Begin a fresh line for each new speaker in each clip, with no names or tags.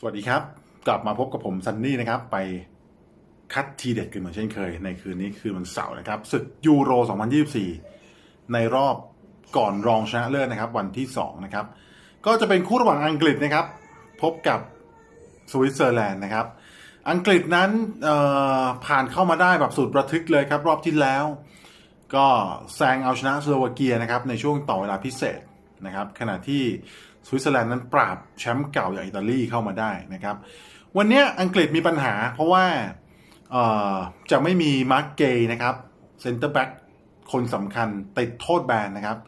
สวัสดีครับ กลับมาพบกับผมซันนี่นะครับ ไปคัดทีเด็ดกันเหมือนเช่นเคย ในคืนนี้คืนวันเสาร์นะครับศึกยูโร 2024 ในรอบก่อนรองชนะเลิศนะครับ วันที่ 2 นะครับ ก็จะเป็นคู่ระหว่างอังกฤษนะครับ พบกับสวิตเซอร์แลนด์นะครับ อังกฤษนั้นผ่านเข้ามาได้แบบสุดประทึกเลยครับ รอบที่แล้ว ก็แซงเอาชนะสโลวาเกียนะครับในช่วงต่อเวลาพิเศษ นะครับขณะที่สวิตเซอร์แลนด์นั้นปราบแชมป์เก่าอย่างอิตาลีเข้ามาได้นะครับ วันนี้อังกฤษมีปัญหาเพราะว่าจะไม่มีมาร์กเกย์นะครับเซนเตอร์แบ็กคนสำคัญติดโทษแบนนะครับ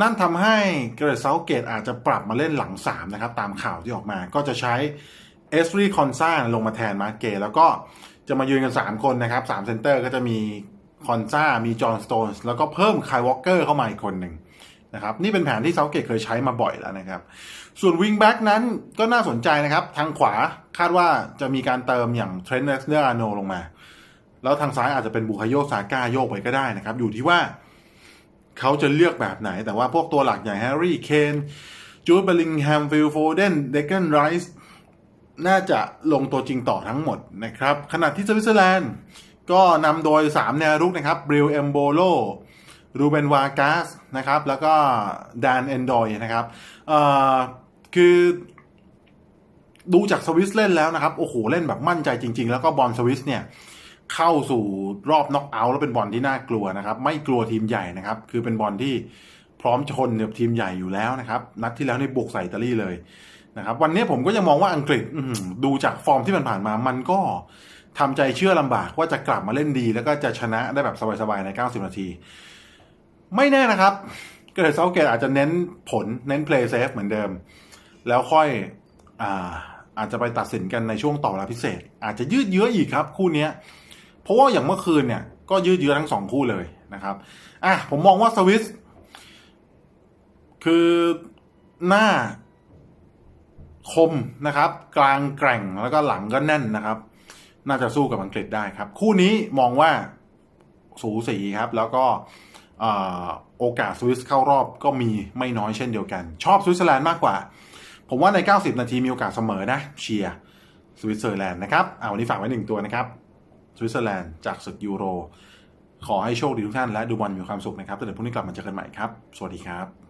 นั่นทำให้เกรซเซาเกตอาจจะปรับมาเล่นหลัง 3 นะครับ ตามข่าวที่ออกมาก็จะใช้เอสรีคอนซาลงมาแทนมาร์กเกย์แล้วก็จะมายืนกัน 3 คนนะครับ3เซนเตอร์ก็จะมีคอนซ่ามีจอห์นสโตนแล้วก็เพิ่มไคลวอลเกอร์เข้ามาอีกคนหนึ่ง นะครับนี่เป็นแผนที่เซาเกตเคยใช้มาบ่อยแล้วนะครับ ส่วนวิงแบ็กนั้นก็น่าสนใจนะครับ ทางขวาคาดว่าจะมีการเติมอย่างเทรนเนอร์เนอร์อาโนลงมา แล้วทางซ้ายอาจจะเป็นบุคโยซาก้าโยกไปก็ได้นะครับ อยู่ที่ว่าเขาจะเลือกแบบไหน แต่ว่าพวกตัวหลักอย่างแฮร์รี่เคนจูดเบลลิงแฮมฟิลโฟเดนเดกเกนไรส์น่าจะลงตัวจริงต่อทั้งหมดนะครับขณะที่สวิตเซอร์แลนด์ก็นำโดย 3 แนวรุกนะครับบริลเอมโบโล รูเบนวากาสนะครับ แล้วก็ดานเอนดอยนะครับเอ่อคือดูจากสวิสเล่นแล้วนะครับ โอ้โห เล่นแบบมั่นใจจริง ๆ แล้วก็บอลสวิสเนี่ยเข้าสู่รอบน็อกเอาท์แล้วเป็นบอลที่น่ากลัวนะครับ ไม่กลัวทีมใหญ่นะครับ คือเป็นบอลที่พร้อมชนกับทีมใหญ่อยู่แล้วนะครับ นัดที่แล้วในบุกใส่อิตาลีเลยนะครับ วันนี้ผมก็ยังมองว่าอังกฤษดูจากฟอร์มที่มันผ่านมา มันก็ทำใจเชื่อลำบากว่าจะกลับมาเล่นดี แล้วก็จะชนะได้แบบสบายๆใน 90 นาที ไม่แน่นะครับ เกรดเซาเกตอาจจะเน้นผลเน้นเพลย์เซฟเหมือนเดิม แล้วค่อยอ่าอาจจะไปตัดสินกันในช่วงต่อเวลาพิเศษ อาจจะยืดเยื้ออีกครับ คู่นี้เพราะว่าอย่างเมื่อคืนเนี่ย ก็ยืดเยื้อทั้งสองคู่เลยนะครับอะผมมองว่าสวิสคือหน้าคมนะครับ กลางแกร่งแล้วก็หลังก็แน่นนะครับ น่าจะสู้กับอังกฤษได้ครับ คู่นี้มองว่าสูสีครับ แล้วก็ โอกาสสวิสเข้ารอบก็มีไม่น้อยเช่นเดียวกัน ชอบสวิตเซอร์แลนด์มากกว่า ผมว่าใน 90 นาทีมีโอกาสเสมอนะ เชียร์สวิตเซอร์แลนด์นะครับเอาวันนี้ฝากไว้หนึ่งตัวนะครับสวิตเซอร์แลนด์จากศึกยูโร ขอให้โชคดีทุกท่านและดูบอลมีความสุขนะครับแต่เดี๋ยวพรุ่งนี้กลับมาเจอกันใหม่ครับ สวัสดีครับ